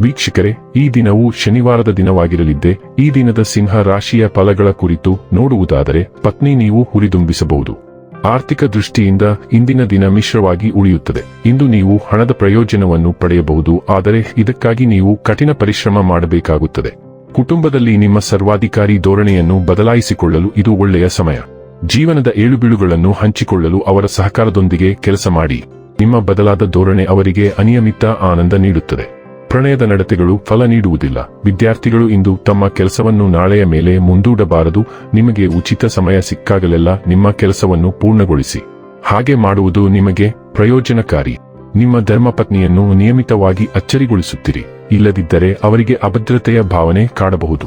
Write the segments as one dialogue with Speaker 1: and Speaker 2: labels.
Speaker 1: ವೀಕ್ಷಕರೇ, ಈ ದಿನವು ಶನಿವಾರದ ದಿನವಾಗಿರಲಿದ್ದೆ, ಈ ದಿನದ ಸಿಂಹ ರಾಶಿಯ ಫಲಗಳ ಕುರಿತು ನೋಡುವುದಾದರೆ ಪತ್ನಿ ನೀವು ಹುರಿದುಂಬಿಸಬಹುದು. ಆರ್ಥಿಕ ದೃಷ್ಟಿಯಿಂದ ಇಂದಿನ ದಿನ ಮಿಶ್ರವಾಗಿ ಉಳಿಯುತ್ತದೆ. ಇಂದು ನೀವು ಹಣದ ಪ್ರಯೋಜನವನ್ನು ಪಡೆಯಬಹುದು, ಆದರೆ ಇದಕ್ಕಾಗಿ ನೀವು ಕಠಿಣ ಪರಿಶ್ರಮ ಮಾಡಬೇಕಾಗುತ್ತದೆ. ಕುಟುಂಬದಲ್ಲಿ ನಿಮ್ಮ ಸರ್ವಾಧಿಕಾರಿ ಧೋರಣೆಯನ್ನು ಬದಲಾಯಿಸಿಕೊಳ್ಳಲು ಇದು ಒಳ್ಳೆಯ ಸಮಯ. ಜೀವನದ ಏಳುಬೀಳುಗಳನ್ನು ಹಂಚಿಕೊಳ್ಳಲು ಅವರ ಸಹಕಾರದೊಂದಿಗೆ ಕೆಲಸ ಮಾಡಿ. ನಿಮ್ಮ ಬದಲಾದ ಧೋರಣೆ ಅವರಿಗೆ ಅನಿಯಮಿತ ಆನಂದ ನೀಡುತ್ತದೆ. ಪ್ರಣಯದ ನಡತೆಗಳು ಫಲ ನೀಡುವುದಿಲ್ಲ. ವಿದ್ಯಾರ್ಥಿಗಳು ಇಂದು ತಮ್ಮ ಕೆಲಸವನ್ನು ನಾಳೆಯ ಮೇಲೆ ಮುಂದೂಡಬಾರದು. ನಿಮಗೆ ಉಚಿತ ಸಮಯ ಸಿಕ್ಕಾಗಲೆಲ್ಲ ನಿಮ್ಮ ಕೆಲಸವನ್ನು ಪೂರ್ಣಗೊಳಿಸಿ. ಹಾಗೆ ಮಾಡುವುದು ನಿಮಗೆ ಪ್ರಯೋಜನಕಾರಿ. ನಿಮ್ಮ ಧರ್ಮಪತ್ನಿಯನ್ನು ನಿಯಮಿತವಾಗಿ ಅಚ್ಚರಿಗೊಳಿಸುತ್ತಿರಿ. ಇಲ್ಲದಿದ್ದರೆ ಅವರಿಗೆ ಅಭದ್ರತೆಯ ಭಾವನೆ ಕಾಡಬಹುದು.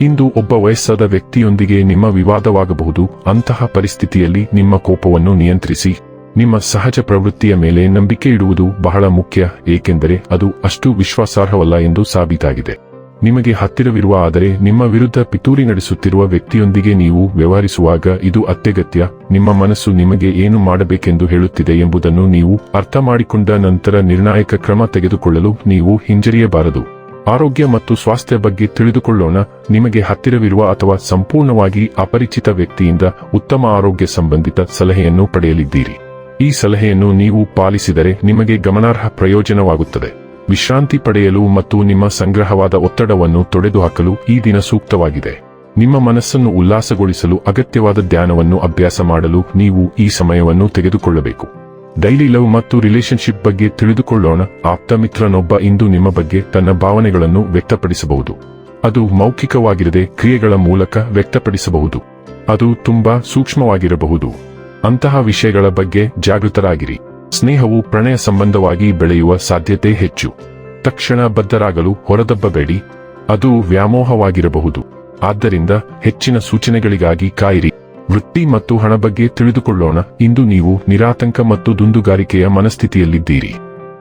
Speaker 1: ಇಂದು ಒಬ್ಬ ವಯಸ್ಸಾದ ವ್ಯಕ್ತಿಯೊಂದಿಗೆ ನಿಮ್ಮ ವಿವಾದವಾಗಬಹುದು. ಅಂತಹ ಪರಿಸ್ಥಿತಿಯಲ್ಲಿ ನಿಮ್ಮ ಕೋಪವನ್ನು ನಿಯಂತ್ರಿಸಿ. ನಿಮ್ಮ ಸಹಜ ಪ್ರವೃತ್ತಿಯ ಮೇಲೆ ನಂಬಿಕೆ ಇಡುವುದು ಬಹಳ ಮುಖ್ಯ, ಏಕೆಂದರೆ ಅದು ಅಷ್ಟು ವಿಶ್ವಾಸಾರ್ಹವಲ್ಲ ಎಂದು ಸಾಬೀತಾಗಿದೆ. ನಿಮಗೆ ಹತ್ತಿರವಿರುವ ಆದರೆ ನಿಮ್ಮ ವಿರುದ್ಧ ಪಿತೂರಿ ನಡೆಸುತ್ತಿರುವ ವ್ಯಕ್ತಿಯೊಂದಿಗೆ ನೀವು ವ್ಯವಹರಿಸುವಾಗ ಇದು ಅತ್ಯಗತ್ಯ. ನಿಮ್ಮ ಮನಸ್ಸು ನಿಮಗೆ ಏನು ಮಾಡಬೇಕೆಂದು ಹೇಳುತ್ತಿದೆ ಎಂಬುದನ್ನು ನೀವು ಅರ್ಥ ಮಾಡಿಕೊಂಡ ನಂತರ ನಿರ್ಣಾಯಕ ಕ್ರಮ ತೆಗೆದುಕೊಳ್ಳಲು ನೀವು ಹಿಂಜರಿಯಬಾರದು. ಆರೋಗ್ಯ ಮತ್ತು ಸ್ವಾಸ್ಥ್ಯ ಬಗ್ಗೆ ತಿಳಿದುಕೊಳ್ಳೋಣ. ನಿಮಗೆ ಹತ್ತಿರವಿರುವ ಅಥವಾ ಸಂಪೂರ್ಣವಾಗಿ ಅಪರಿಚಿತ ವ್ಯಕ್ತಿಯಿಂದ ಉತ್ತಮ ಆರೋಗ್ಯ ಸಂಬಂಧಿತ ಸಲಹೆಯನ್ನು ಪಡೆಯಲಿದ್ದೀರಿ. ಈ ಸಲಹೆಯನ್ನು ನೀವು ಪಾಲಿಸಿದರೆ ನಿಮಗೆ ಗಮನಾರ್ಹ ಪ್ರಯೋಜನವಾಗುತ್ತದೆ. ವಿಶ್ರಾಂತಿ ಪಡೆಯಲು ಮತ್ತು ನಿಮ್ಮ ಸಂಗ್ರಹವಾದ ಒತ್ತಡವನ್ನು ತೊಡೆದುಹಾಕಲು ಈ ದಿನ ಸೂಕ್ತವಾಗಿದೆ. ನಿಮ್ಮ ಮನಸ್ಸನ್ನು ಉಲ್ಲಾಸಗೊಳಿಸಲು ಅಗತ್ಯವಾದ ಧ್ಯಾನವನ್ನು ಅಭ್ಯಾಸ ಮಾಡಲು ನೀವು ಈ ಸಮಯವನ್ನು ತೆಗೆದುಕೊಳ್ಳಬೇಕು. ಡೈಲಿ ಲವ್ ಮತ್ತು ರಿಲೇಶನ್ಶಿಪ್ ಬಗ್ಗೆ ತಿಳಿದುಕೊಳ್ಳೋಣ. ಆಪ್ತ ಮಿತ್ರನೊಬ್ಬ ಇಂದು ನಿಮ್ಮ ಬಗ್ಗೆ ತನ್ನ ಭಾವನೆಗಳನ್ನು ವ್ಯಕ್ತಪಡಿಸಬಹುದು. ಅದು ಮೌಖಿಕವಾಗಿರದೆ ಕ್ರಿಯೆಗಳ ಮೂಲಕ ವ್ಯಕ್ತಪಡಿಸಬಹುದು. ಅದು ತುಂಬಾ ಸೂಕ್ಷ್ಮವಾಗಿರಬಹುದು. ಅಂತಹ ವಿಷಯಗಳ ಬಗ್ಗೆ ಜಾಗೃತರಾಗಿರಿ. ಸ್ನೇಹವು ಪ್ರಣಯ ಸಂಬಂಧವಾಗಿ ಬೆಳೆಯುವ ಸಾಧ್ಯತೆ ಹೆಚ್ಚು. ತಕ್ಷಣ ಬದ್ಧರಾಗಲು ಹೊರದಬ್ಬಬೇಡಿ. ಅದು ವ್ಯಾಮೋಹವಾಗಿರಬಹುದು. ಆದ್ದರಿಂದ ಹೆಚ್ಚಿನ ಸೂಚನೆಗಳಿಗಾಗಿ ಕಾಯಿರಿ. ವೃತ್ತಿ ಮತ್ತು ಹಣ ಬಗ್ಗೆ ತಿಳಿದುಕೊಳ್ಳೋಣ. ಇಂದು ನೀವು ನಿರಾತಂಕ ಮತ್ತು ದುಂದುಗಾರಿಕೆಯ ಮನಸ್ಥಿತಿಯಲ್ಲಿದ್ದೀರಿ.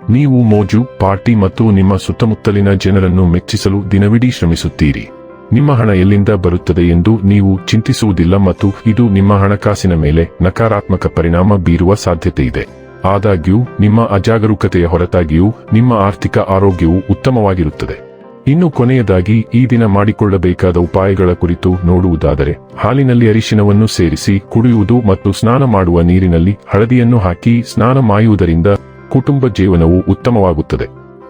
Speaker 1: ನೀವು ಮೋಜು, ಪಾರ್ಟಿ ಮತ್ತು ನಿಮ್ಮ ಸುತ್ತಮುತ್ತಲಿನ ಜನರನ್ನು ಮೆಚ್ಚಿಸಲು ದಿನವಿಡೀ ಶ್ರಮಿಸುತ್ತೀರಿ. ನಿಮ್ಮ ಹಣ ಎಲ್ಲಿಂದ ಬರುತ್ತದೆ ಎಂದು ನೀವು ಚಿಂತಿಸುವುದಿಲ್ಲ ಮತ್ತು ಇದು ನಿಮ್ಮ ಹಣಕಾಸಿನ ಮೇಲೆ ನಕಾರಾತ್ಮಕ ಪರಿಣಾಮ ಬೀರುವ ಸಾಧ್ಯತೆ ಇದೆ ಆದಾಗ್ಯೂ, ನಿಮ್ಮ ಅಜಾಗರೂಕತೆಯ ಹೊರತಾಗಿಯೂ ನಿಮ್ಮ ಆರ್ಥಿಕ ಆರೋಗ್ಯವು ಉತ್ತಮವಾಗಿರುತ್ತದೆ. ಇನ್ನು ಕೊನೆಯದಾಗಿ, ಈ ದಿನ ಮಾಡಿಕೊಳ್ಳಬೇಕಾದ ಉಪಾಯಗಳ ಕುರಿತು ನೋಡುವುದಾದರೆ, ಹಾಲಿನಲ್ಲಿ ಅರಿಶಿನವನ್ನು ಸೇರಿಸಿ ಕುಡಿಯುವುದು ಮತ್ತು ಸ್ನಾನ ಮಾಡುವ ನೀರಿನಲ್ಲಿ ಹಳದಿಯನ್ನು ಹಾಕಿ ಸ್ನಾನ ಮಾಯುವುದರಿಂದ ಕುಟುಂಬ ಜೀವನವು ಉತ್ತಮವಾಗುತ್ತದೆ.